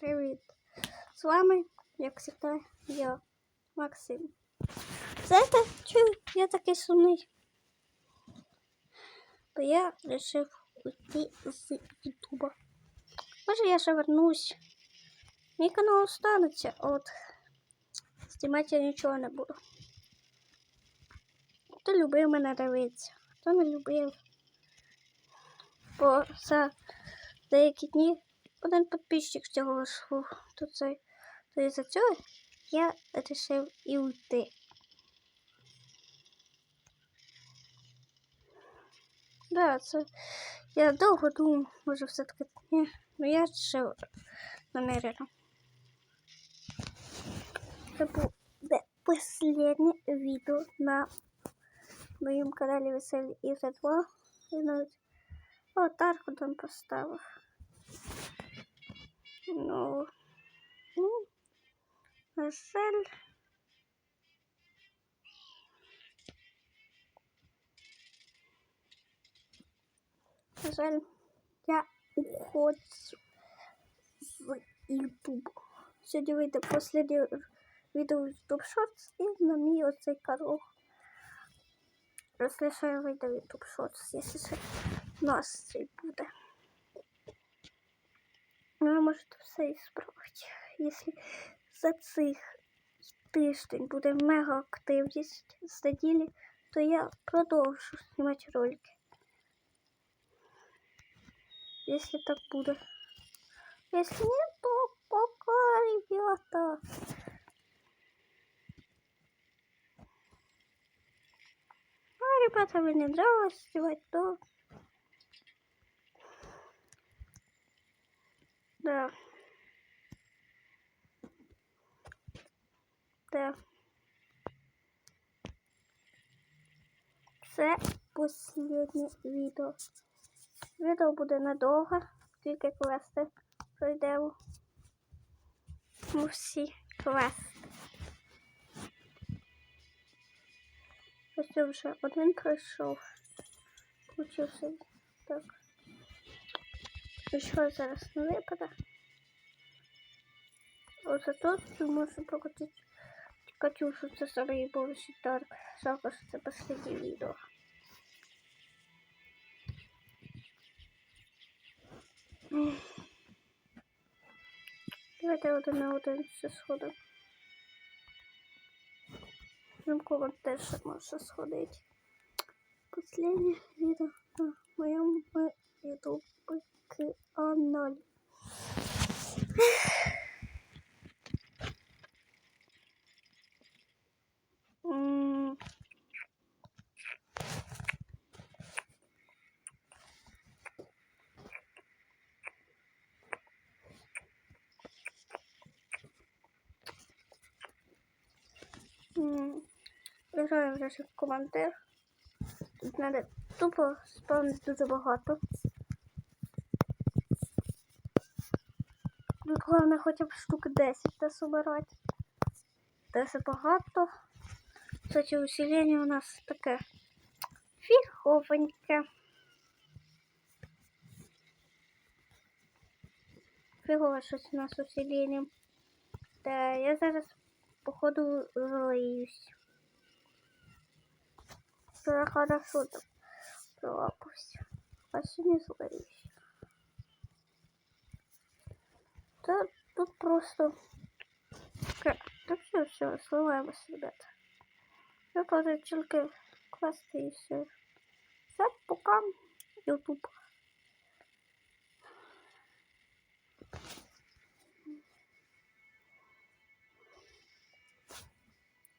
Привіт! З вами, як завжди, я, Максим. Знаєте, чого я такий сумний? Бо я вирішив уйти з Ютуба. Може я ще вернусь. Мій канал останеться, от знімати я нічого не буду. Хто любив мене дивитися, хто не любив. Бо за деякі дні один підписчик цього шло. То це то із-за цього я вирішив і уйти. Да, це я довго думав, може все-таки ні. Ну я ще намерено. Це буде останнє відео на моєму каналі Веселі Ігри 2. Я навіть аватарку там поставив. Ну, ну, на я уходжу з YouTube. Сьогодні вийде останнє відео YouTube Shorts і на мій оцей канал. Ще вийде YouTube Shorts, якщо ще настрій буде. Ви можете все і справити. Якщо за цих тиждень буде мега активність з неділі, то я продовжу знімати ролики. Если так буде. Если нет, то пока, ребята. А, ребята, мне нравилось снимать, то... Да. Да. Це останнє відео. Відео буде надовго, тільки квести пройдемо. Ну, всі квести. Ось вже один пройшов. Получився так. І що зараз не випаде? Оце тут можу покотити Катюшу, це і був Дарк. Жалко, що це останнє відео. Давайте один на один ще сходимо. Римкова теж може сходити. Последнє відео на моєму ютуб каналі. М. М, Граю вже в командир. Тут треба тупо спавнити дуже багато. Тут головне хоча б штук 10 та собирати. Це багато. Кстати, усилення у нас таке фіговеньке. Фігове щось у нас усилення. Та я зараз походу злиюсь. Вчора хорошо так пролапався. А сьогодні злиюсь. Та тут просто... Так, так все, все, сливаємось, ребята. Я падаю тільки квести і все. Все, пока, Ютуб.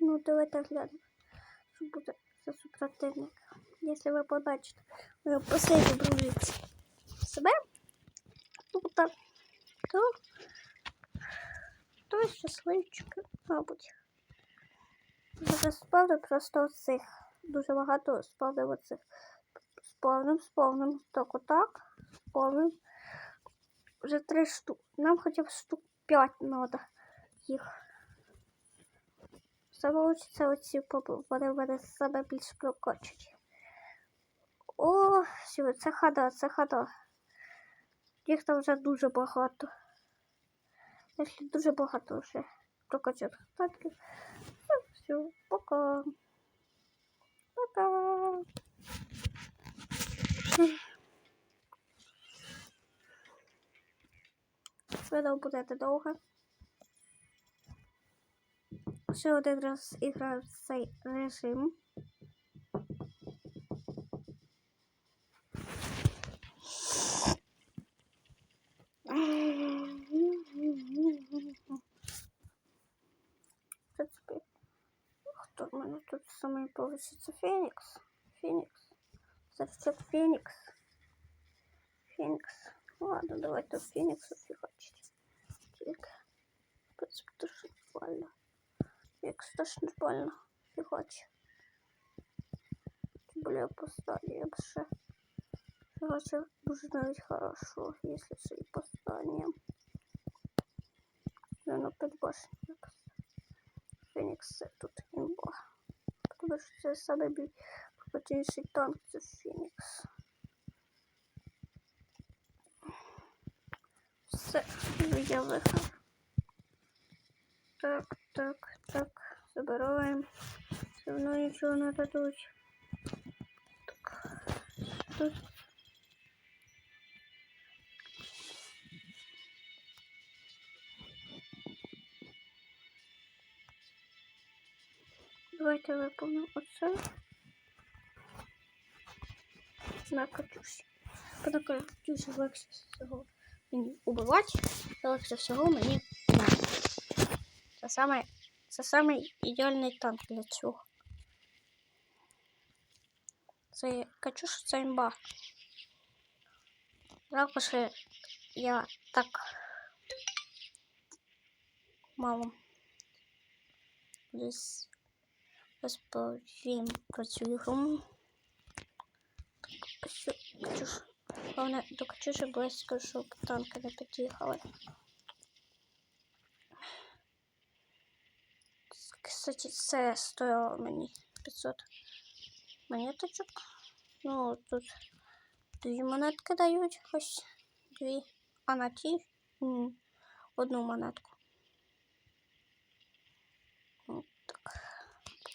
Ну, давайте глянемо, що буде за супротивник. Якщо ви побачите мою последню дружиці себе, тут, то, то щасливчик, мабуть. Зараз спавню просто оцих. Дуже багато спавнив оцих. Сповним, сповним. Так, отак. Сповним. Вже три штуки. Нам хоча б штук п'ять треба їх. Все вийде оці вони мене саме більш прокочуть. О, все, це хода, це хода. Їх там вже дуже багато. Якщо дуже багато вже прокачати статків. Все, пока. Пока. Відео буде довго. Ще один раз іграю в цей режим. В принципі, хто в мене тут самий повищиться? Фенікс. Фенікс. Це Фенікс. Фенікс. Ладно, давайте Фенікса фігачить. Тільки. В принципі, теж нормально. Фенікс теж нормально фігачить. Тим более поставлю, я б ще фігачив дуже навіть хорошо, якщо це і поставлю. Я на 5 башень якось. Фенікс це тут імба. Тому що це потужніший танк, це Фенікс. Все, я виграв. Так, так, так, забираємо. Все одно нічого не дадуть. Так, тут. Давайте виповнимо оце. На Катюші. На Катюші легше всього мені убивати, легше всього мені. Це саме, це саме ідеальний танк для цього. Це Катюша, це імба. Жалко, що я так мало десь розповім про цю ігру. Катюш, головне, до Катюші близько, щоб танки не під'їхали. Кстати, це стоїло мені 500 монеточок. Ну, тут дві монетки дають, ось дві, а на ті одну монетку.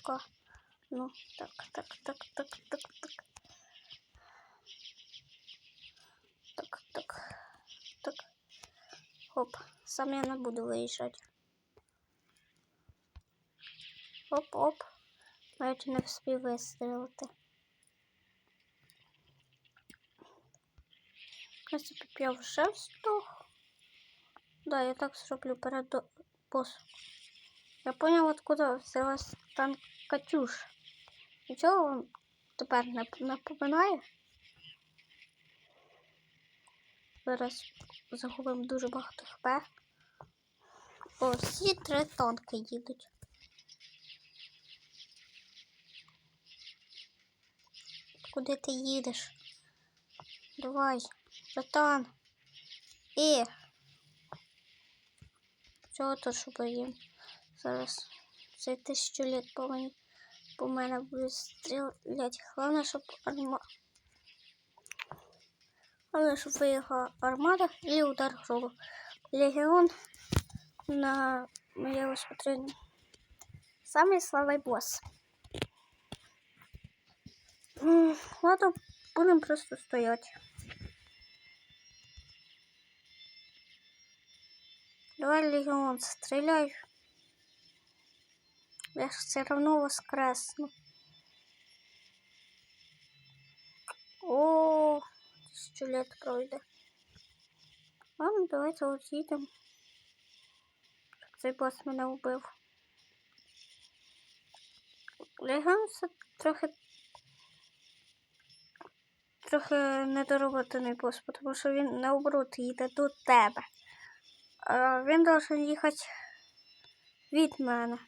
пока. Ну, так, так, так, так, так, так. Так, так, так. Хоп, сам я не буду виїжджати. Оп-оп. Навіть не встиг вистрілити. В принципі, я вже встиг. Да, я так зроблю перед до- босом. Я понял, откуда взялась танк Катюш. Нічого вам тепер не напоминає? Зараз загубимо дуже багато хп. О, всі три танки їдуть. Куди ти їдеш? Давай, братан. Е. Чого що боїм? Зараз цей тисячу літ по мені по мене буде стрілять. Головне, щоб арма. Головне, щоб виїхала армада і удар гробу. Легіон на моє усмотрення. Самий слабий босс. Ладно, будемо просто стояти. Давай, Легион, стреляй. Я ж все равно воскресну. О, тысячу лет пройде. Ладно, давайте от їдемо. Цей бос мене вбив. Легіон це трохи трохи недороботаний бос, тому що він наоборот їде до тебе. А він должен їхати від мене,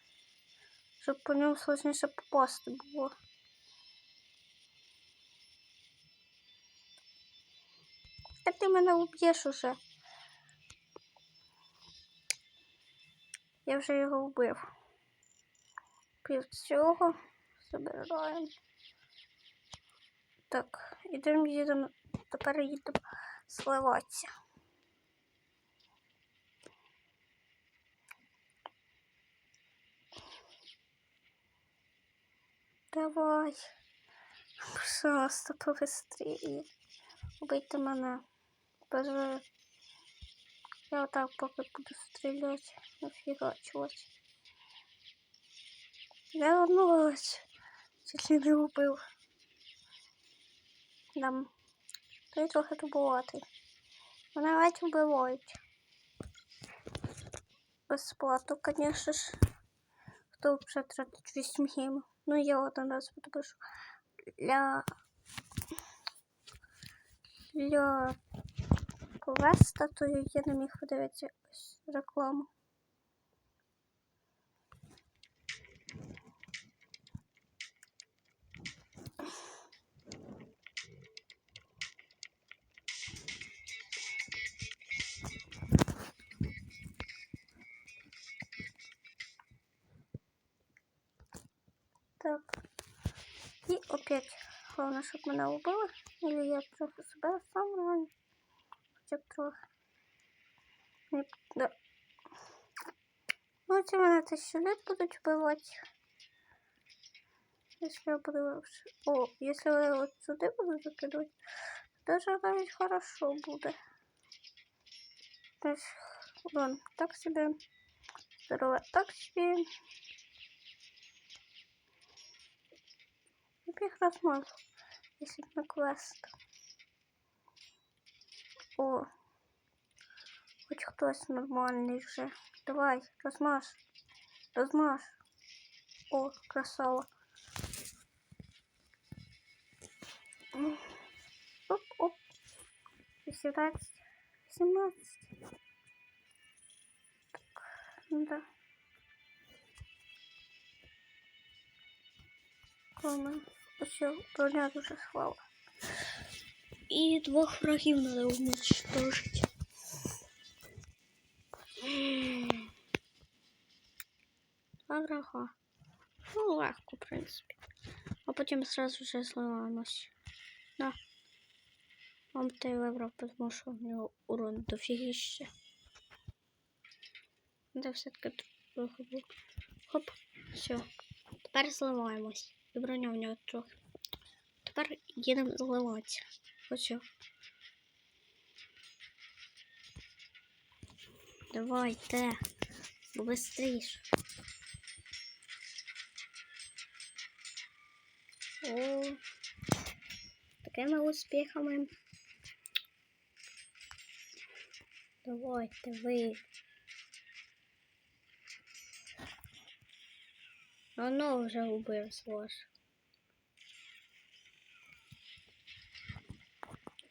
щоб по ньому сложніше попасти було. Та ти мене уб'єш уже. Я вже його вбив. Пів цього забираємо. Так, ідемо їдемо. Тепер їдемо сливатися. Давай. Пожалуйста, побыстрее. Убийте мене. Боже. Я отак поки буду стріляти. Нафігачувати. Я вернулась. Чуть ли не убив. Дам. Ти трохи тубуватий. Мене навіть вбивають. Безплатно, конечно ж. Хто вже тратить 8 геймів? Ну, я один раз подпишу. Для... Для квеста, то я не міг подивитися рекламу. Головне, щоб мене убили. Или я трохи себе сам раню. Хоча б трохи. Ні, да. Ну, ці мене тисячу лет будуть вбивати. Если я буду... О, если я вот сюда буду закидывать, даже навіть хорошо буде. То есть, ладно, так себе. Здорово, так себе. Яких розмов, якщо б на квест. О, хоч хтось нормальний вже. Давай, розмаж. Розмаж. О, красава. М. Оп, оп. 18. 17. Так, да. Комен. Все, броня дуже слава. І двох врагів треба уничтожити. Два врага. Ну, легко, в принципі. А потім сразу же зливаємось. Да. Вам ти вибрав, тому що в нього урон дофігіще. Де все-таки трохи був. Хоп, все. Тепер зливаємось. Броня в нього трохи. Тепер їдемо зливатися. Ось. Давайте. Быстріше. О, такими успіхами. Давайте ви. Оно вже убив ваш.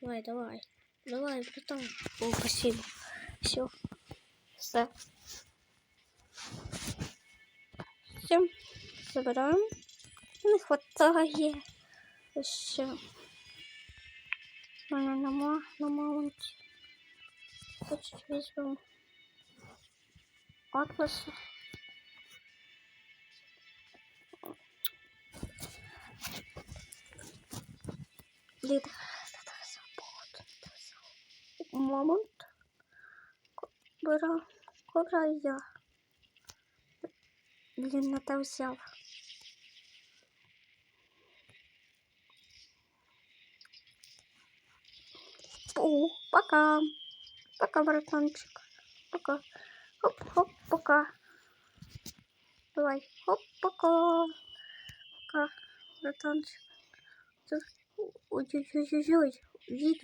Давай, давай. Давай, братан. О, спасибо. Все. Все. Все. Забираємо. Не хватає. Ще. У мене нема на маунті. Хочуть візьмемо. Атласа. Ліда. Момент. Кобра. Кобра я. Блін, не те взяв. О, пока. Пока, братанчик. Пока. Хоп, хоп, пока. Давай. Хоп, пока. Пока, братанчик. Тут... Ой-ой-ой-ой. Від...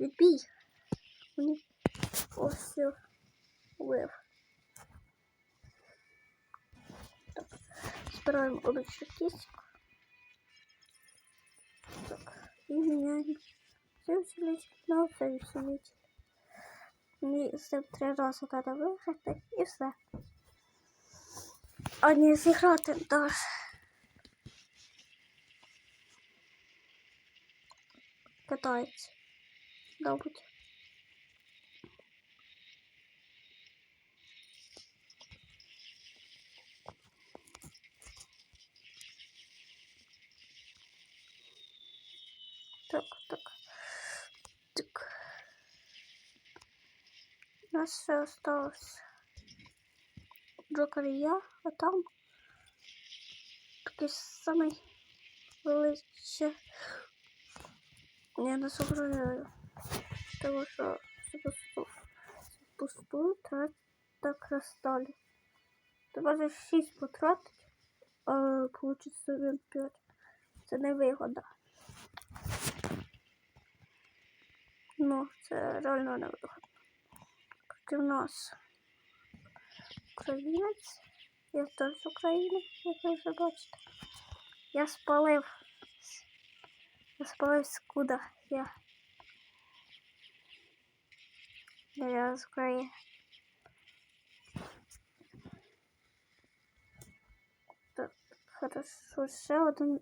Відбій. Мені... О, все. Вив. Так. Збираємо обичну кістку. Так. І міняємо. Це усилитель, на це усилитель. Мені цим три рази треба виграти і все. А не зіграти теж. Катається. Мабуть. Так, так. Так. У нас все осталось. Джокер и я, а там... такий самий величе. Я не зображаю. Тому що запусту. Пусту та, та кристалі. Ти можеш 6 потратити, а получиться він 5. Це не. Ну, це реально не вигода. Як у нас українець. Я теж з України, як ви вже бачите. Я спалив. Я спалив скуда я. Я з України. Так, хорошо, ще один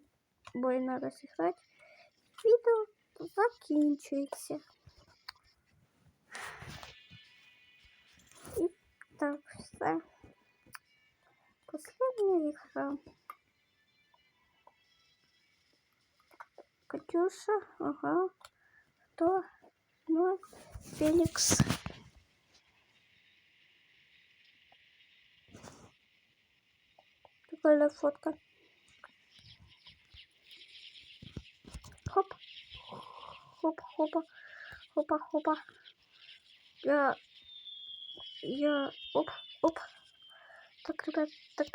бой надо зіграти. Відео закінчується. І так, все. Последняя игра. Катюша, ага. Кто? Ну, Феликс. Прикольная фотка. Хоп. Хоп, хопа. Хопа, хопа. Я... Я... Оп, оп. Так, ребят, так.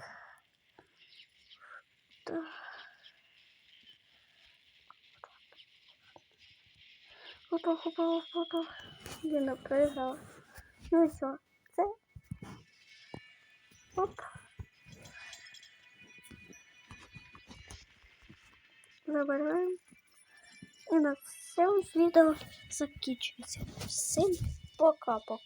Да. Опа, опа, опа, опа. Лена проиграла. Ну і все. Це. Оп. Забираємо. І на цьому відео закінчується. Всім пока-пока.